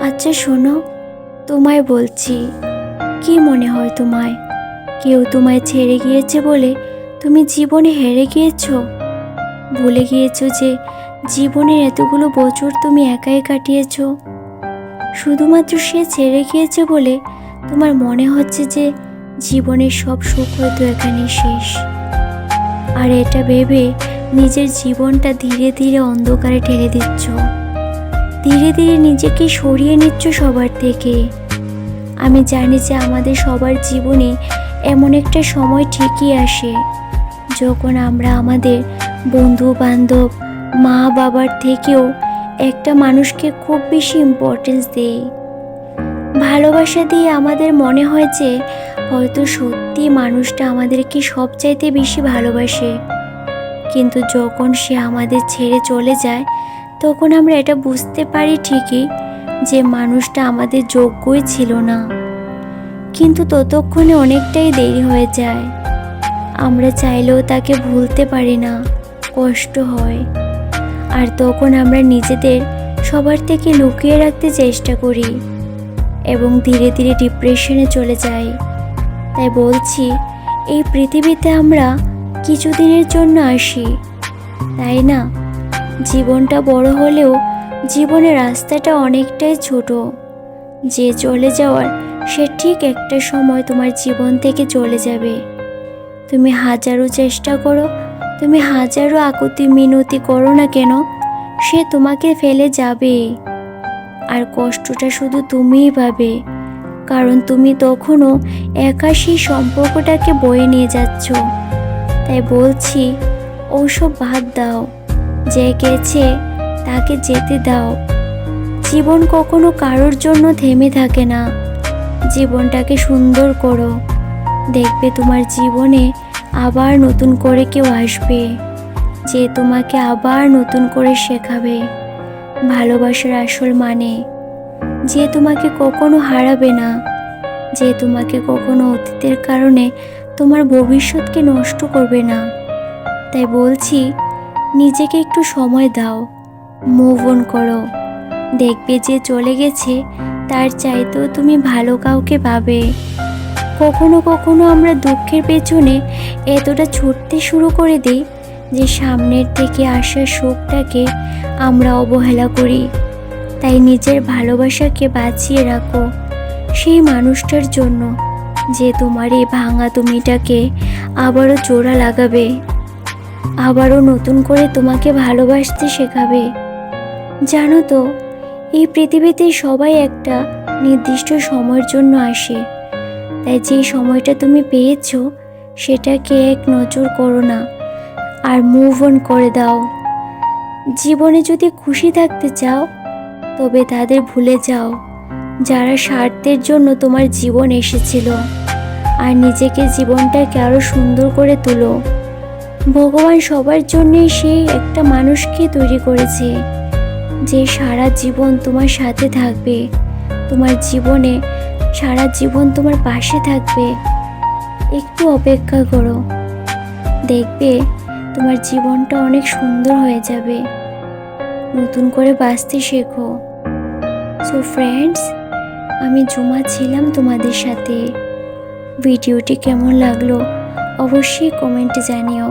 আচ্ছা শোনো, তোমায় বলছি। কি মনে হয় তোমায়? কেউ তোমায় ছেড়ে গিয়েছে বলে তুমি জীবনে হেরে গিয়েছো? ভুলে গিয়েছো যে জীবনের এতগুলো বছর তুমি একাই কাটিয়েছ? শুধুমাত্র সে ছেড়ে গিয়েছে বলে তোমার মনে হচ্ছে যে জীবনের সব সুখ হয়তো এখানে শেষ? আর এটা ভেবে নিজের জীবনটা ধীরে ধীরে অন্ধকারে ঠেলে দিচ্ছ। ধীরে ধীরে নিজেকে সরিয়ে নিচ্ছ সবার থেকে। আমি জানি যে আমাদের সবার জীবনে এমন একটা সময় ঠিকই আসে, যখন আমরা আমাদের বন্ধু বান্ধব মা বাবার থেকেও একটা মানুষকে খুব বেশি ইম্পর্টেন্স দেই। ভালোবাসা দিয়ে আমাদের মনে হয় যে হয়তো সত্যি মানুষটা আমাদেরকে সবচাইতে বেশি ভালোবাসে। কিন্তু যখন সে আমাদের ছেড়ে চলে যায় তখন আমরা এটা বুঝতে পারি ঠিকই যে মানুষটা আমাদের যোগ্যই ছিল না। কিন্তু ততক্ষণে অনেকটাই দেরি হয়ে যায়। আমরা চাইলেও তাকে ভুলতে পারি না, কষ্ট হয়। আর তখন আমরা নিজেদের সবার থেকে লুকিয়ে রাখতে চেষ্টা করি এবং ধীরে ধীরে ডিপ্রেশনে চলে যাই। তাই বলছি, এই পৃথিবীতে আমরা কিছুদিনের জন্য আসি, তাই না? জীবনটা বড় হলেও জীবনের রাস্তাটা অনেকটাই ছোট। যে চলে যাওয়ার, সে ঠিক একটা সময় তোমার জীবন থেকে চলে যাবে। তুমি হাজারো চেষ্টা করো, তুমি হাজারো আকুতি মিনতি করো না কেন, সে তোমাকে ফেলে যাবে। আর কষ্টটা শুধু তুমিই পাবে, কারণ তুমি তখনও একা সেই সম্পর্কটাকে বয়ে নিয়ে যাচ্ছ। তাই বলছি, ওসব বাদ দাও। যে গেছে তাকে যেতে দাও। জীবন কখনো কারোর জন্য থেমে থাকে না। জীবনটাকে সুন্দর করো। দেখবে তোমার জীবনে আবার নতুন করে কেউ আসবে, যে তোমাকে আবার নতুন করে শেখাবে। ভালোবাসার আসল মানে যে তোমাকে কখনো হারাবে না, যে তোমাকে কখনো অতীতের কারণে তোমার ভবিষ্যৎকে নষ্ট করবে না। তাই বলছি নিজেকে একটু সময় দাও। মুভ অন করো। দেখবে যে চলে গেছে, তার চাইতেও তুমি ভালো কাউকে পাবে। কখনো কখনো আমরা দুঃখের পেছনে এতটা ছুটতে শুরু করে দিই যে সামনের থেকে আসা সুখটাকে আমরা অবহেলা করি। তাই নিজের ভালোবাসাকে বাঁচিয়ে রাখো। সেই মানুষটার জন্য যে তোমার এই ভাঙা তুমিটাকে আবারও জোড়া লাগাবে। আবারও নতুন করে তোমাকে ভালোবাসতে শেখাবে। জানো তো, এই পৃথিবীতে সবাই একটা নির্দিষ্ট সময়ের জন্য আসে। তাই যে সময়টা তুমি পেয়েছ, সেটাকে এক নজর করো না আর মুভ অন করে দাও। জীবনে যদি খুশি থাকতে চাও, তবে তাদের ভুলে যাও, যারা স্বার্থের জন্য তোমার জীবন এসেছিল। আর নিজেকে জীবনটাকে আরও সুন্দর করে তোলো। ভগবান সবার জন্যে সেই একটা মানুষকে তৈরি করেছে, যে সারা জীবন তোমার সাথে থাকবে, তোমার জীবনে সারা জীবন তোমার পাশে থাকবে। একটু অপেক্ষা করো, দেখবে তোমার জীবনটা অনেক সুন্দর হয়ে যাবে। নতুন করে বাঁচতে শেখো। সো ফ্রেন্ডস আমি জুমা ছিলাম তোমাদের সাথে। ভিডিওটি কেমন লাগল? অবশ্যই কমেন্টে জানিও।